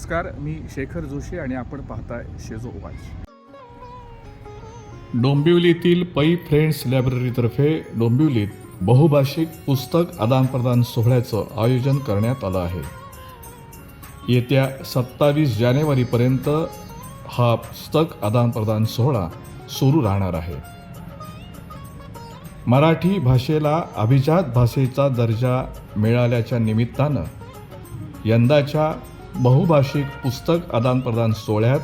नमस्कार मी शेखर जोशी आणि आपण पाहताय शेजो वाच. डोंबिवलीतील पै फ्रेंड्स लायब्ररीतर्फे डोंबिवलीत बहुभाषिक पुस्तक आदानप्रदान सोहळ्याचं आयोजन करण्यात आलं आहे. येत्या सत्तावीस जानेवारीपर्यंत हा पुस्तक आदानप्रदान सोहळा सुरू राहणार आहे. मराठी भाषेला अभिजात भाषेचा दर्जा मिळाल्याच्या निमित्तानं यंदाच्या बहुभाषिक पुस्तक आदानप्रदान सोहळ्यात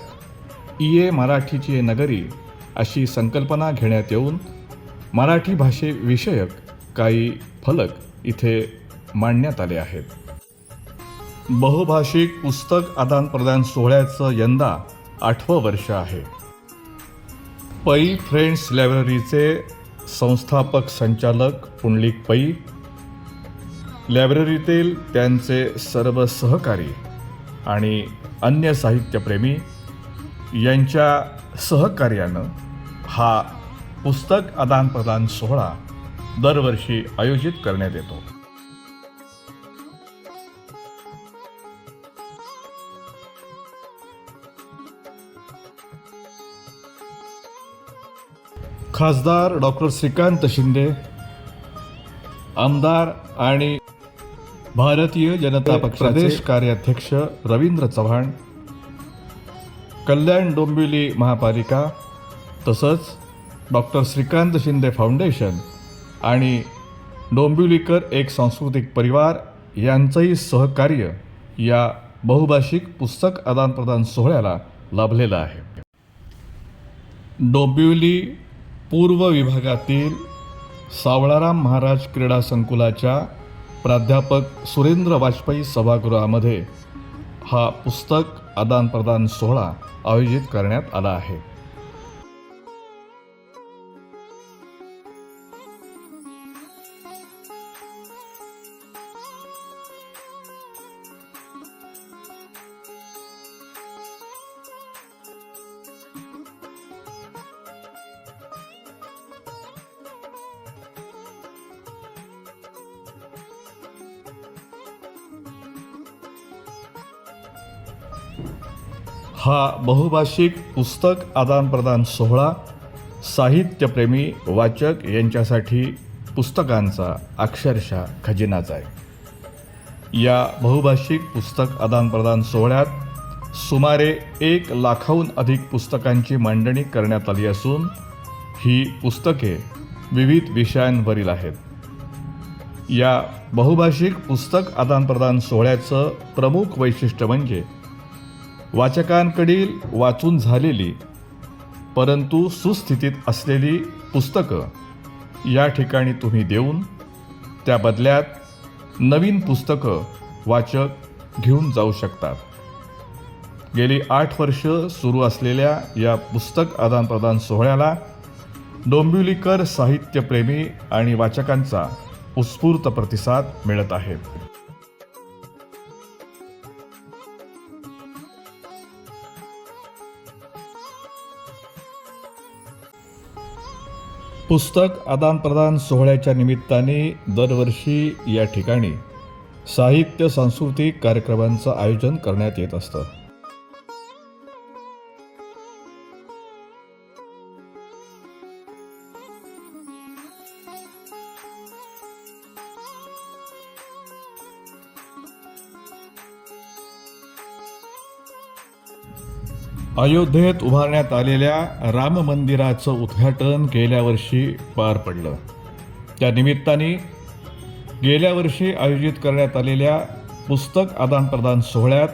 ई ए मराठीची नगरी अशी संकल्पना घेण्यात येऊन मराठी भाषेविषयक काही फलक इथे मांडण्यात आले आहेत. बहुभाषिक पुस्तक आदानप्रदान सोहळ्याचं यंदा आठवं वर्ष आहे. पै फ्रेंड्स लायब्ररीचे संस्थापक संचालक पुंडलिक पै लायब्ररीतील त्यांचे सर्व सहकारी आणि अन्य साहित्यप्रेमी यांच्या सहकार्यानं हा पुस्तक आदानप्रदान सोहळा दरवर्षी आयोजित करण्यात येतो. खासदार डॉक्टर श्रीकांत शिंदे आमदार आणि भारतीय जनता पक्षाचे प्रदेश कार्याध्यक्ष रवींद्र चव्हाण कल्याण डोंबिवली महापालिका तसंच डॉक्टर श्रीकांत शिंदे फाउंडेशन आणि डोंबिवलीकर एक सांस्कृतिक परिवार यांचंही सहकार्य या बहुभाषिक पुस्तक आदानप्रदान सोहळ्याला लाभलेलं आहे. डोंबिवली पूर्व विभागातील सावळाराम महाराज क्रीडा संकुलाच्या प्राध्यापक सुरेंद्र वाजपेयी सभागृहामध्ये हा पुस्तक आदानप्रदान सोहळा आयोजित करण्यात आला आहे. हा बहुभाषिक पुस्तक आदानप्रदान सोहळा साहित्यप्रेमी वाचक यांच्यासाठी पुस्तकांचा अक्षरशः खजिनाच आहे. या बहुभाषिक पुस्तक आदानप्रदान सोहळ्यात सुमारे एक लाखाहून अधिक पुस्तकांची मांडणी करण्यात आली असून ही पुस्तके विविध विषयांवरील आहेत. या बहुभाषिक पुस्तक आदानप्रदान सोहळ्याचं प्रमुख वैशिष्ट्य म्हणजे वाचकांकडील वाचून झालेली परंतु सुस्थितीत असलेली पुस्तकं या ठिकाणी तुम्ही देऊन त्या बदल्यात नवीन पुस्तकं वाचक घेऊन जाऊ शकतात. गेली आठ वर्ष सुरू असलेल्या या पुस्तक आदानप्रदान सोहळ्याला डोंबिवलीकर साहित्यप्रेमी आणि वाचकांचा उत्स्फूर्त प्रतिसाद मिळत आहे. पुस्तक आदानप्रदान सोहळ्याच्या निमित्ताने दरवर्षी या ठिकाणी साहित्य सांस्कृतिक कार्यक्रमांचं आयोजन करण्यात येत असतं. अयोध्येत उभारण्यात आलेल्या राम मंदिराचं उद्घाटन गेल्या वर्षी पार पडलं. त्या निमित्ताने गेल्या वर्षी आयोजित करण्यात आलेल्या पुस्तक आदानप्रदान सोहळ्यात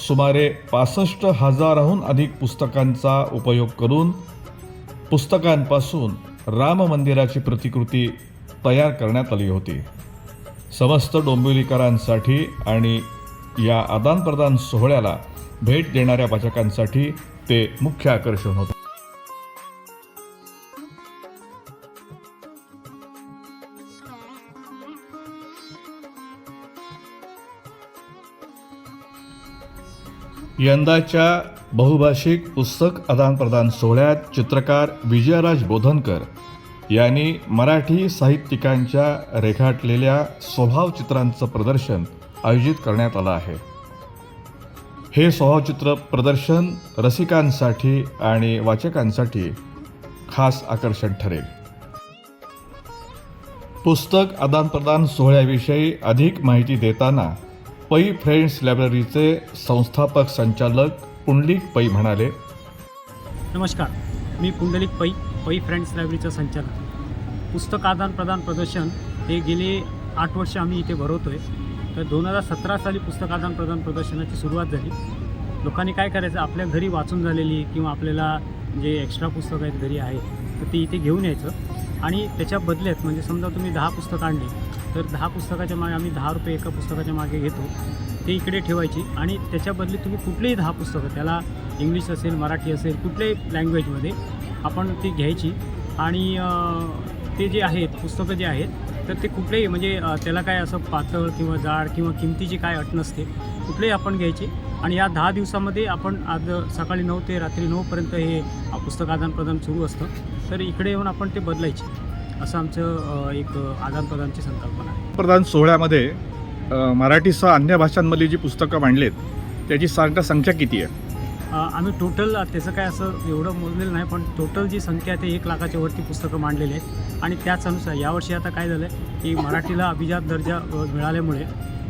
सुमारे पासष्ट हजाराहून अधिक पुस्तकांचा उपयोग करून पुस्तकांपासून राम मंदिराची प्रतिकृती तयार करण्यात आली होती. समस्त डोंबिवलीकरांसाठी आणि या आदानप्रदान सोहळ्याला भेट देणाऱ्या वाचकांसाठी ते मुख्य आकर्षण होते. यंदाच्या बहुभाषिक पुस्तक आदानप्रदान सोहळ्यात चित्रकार विजयराज बोधनकर यांनी मराठी साहित्यिकांच्या रेखाटलेल्या स्वभावचित्रांचं प्रदर्शन आयोजित करण्यात आलं आहे. हे सोहचित्र प्रदर्शन रसिकांसाठी आणि वाचकांसाठी खास आकर्षण ठरेल. पुस्तक आदानप्रदान सोहळ्याविषयी अधिक माहिती देताना पै फ्रेंड्स लायब्ररीचे संस्थापक संचालक पुंडलिक पै म्हणाले नमस्कार मी पुंडलिक पै पै फ्रेंड्स लायब्ररीचा संचालक. पुस्तक आदानप्रदान प्रदर्शन हे गेले आठ वर्ष आम्ही इथे भरवतो आहे तर दोन हजार सतरा साली पुस्तक आदान प्रदान प्रदर्शनाची सुरुवात झाली. लोकांनी काय करायचं? आपल्या घरी वाचून झालेली किंवा आपल्याला जे एक्स्ट्रा पुस्तकं आहेत घरी आहे तर ती इथे घेऊन यायचं. आणि त्याच्या बदल्यात म्हणजे समजा तुम्ही दहा पुस्तकं आणली तर दहा पुस्तकाच्या मागे आम्ही दहा रुपये एका पुस्तकाच्या मागे घेतो. ते इकडे ठेवायची आणि त्याच्या बदली तुम्ही कुठलीही दहा पुस्तकं त्याला इंग्लिश असेल मराठी असेल कुठल्याही लँग्वेजमध्ये आपण ती घ्यायची. आणि ते जे आहेत पुस्तकं जे आहेत तर ते कुठलेही म्हणजे त्याला काय असं पातळ किंवा जाड किंवा किमतीची काय अट नसते. कुठलेही आपण घ्यायचे. आणि या दहा दिवसामध्ये आपण आज सकाळी नऊ ते रात्री नऊपर्यंत हे पुस्तक आदानप्रदान सुरू असतं. तर इकडे येऊन आपण ते बदलायचे. असं आमचं एक आदानप्रदानची संकल्पना आहे. प्रदान सोहळ्यामध्ये मराठीसह अन्य भाषांमधली जी पुस्तकं मांडलीत त्याची साधारण संख्या किती आहे? आम्ही टोटल त्याचं काय असं एवढं मोजलेलं नाही पण टोटल जी संख्या आहे ते एक लाखाच्या वरती पुस्तकं मांडलेली आहेत. आणि त्याच अनुसार यावर्षी आता काय झालं आहे की मराठीला अभिजात दर्जा मिळाल्यामुळे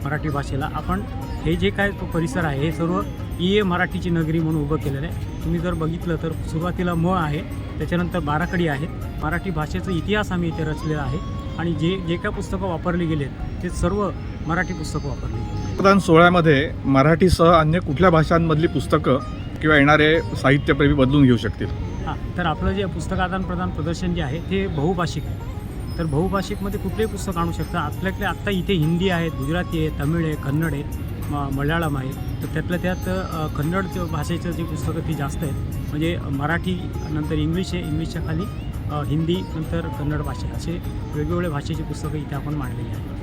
मराठी भाषेला आपण हे जे काय तो परिसर आहे हे सर्व ई ए मराठीची नगरी म्हणून उभं केलेलं आहे. तुम्ही जर बघितलं तर सुरुवातीला म आहे त्याच्यानंतर बाराखडी आहेत मराठी भाषेचा इतिहास आम्ही इथे रचलेला आहे. आणि जे जे काय पुस्तकं वापरली गेलेत ते सर्व मराठी पुस्तकं वापरली गेली प्रदान सोहळ्यामध्ये मराठीसह अन्य कुठल्या भाषांमधली पुस्तकं किंवा येणारे साहित्यप्रेमी बदलून घेऊ शकतील. हां तर आपलं जे पुस्तक आदान प्रदान प्रदर्शन जे आहे ते बहुभाषिक आहे. तर बहुभाषिकमध्ये कुठलेही पुस्तक आणू शकता. आपल्याकडे आत्ता इथे हिंदी आहे गुजराती आहे तमिळ आहे कन्नड आहे म मल्याळम आहे. तर त्यातल्या त्यात कन्नड भाषेचं जे पुस्तकं ती जास्त आहेत. म्हणजे मराठी नंतर इंग्लिश आहे इंग्लिशच्या खाली हिंदी नंतर कन्नड भाषा असे वेगवेगळ्या भाषेची पुस्तकं इथे आपण मांडलेली आहेत.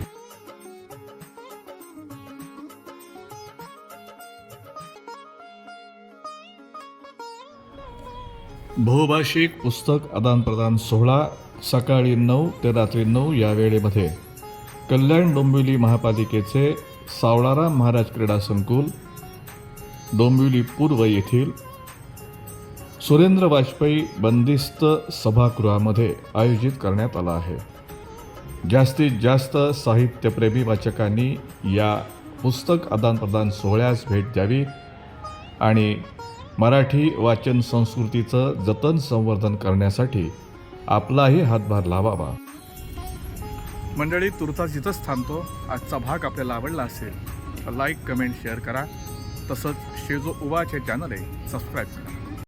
बहुभाषिक पुस्तक आदानप्रदान सोहळा सकाळी नऊ ते रात्री नऊ या वेळेमध्ये. कल्याण डोंबिवली महापालिकेचे सावळारा महाराज क्रीडा संकुल डोंबिवली पूर्व येथील सुरेंद्र वाजपेयी बंदिस्त सभागृहामध्ये आयोजित करण्यात आला आहे. जास्तीत जास्त साहित्यप्रेमी वाचकांनी या पुस्तक आदानप्रदान सोहळ्यास भेट द्यावी आणि मराठी वाचन संस्कृतीचं जतन संवर्धन करण्यासाठी आपलाही हातभार लावावा. मंडळी तुर्तास इथंच थांबतो आजचा भाग आपल्याला आवडला असेल तर लाईक कमेंट शेअर करा. तसंच शेजो उवाचे चॅनल आहे सबस्क्राईब करा.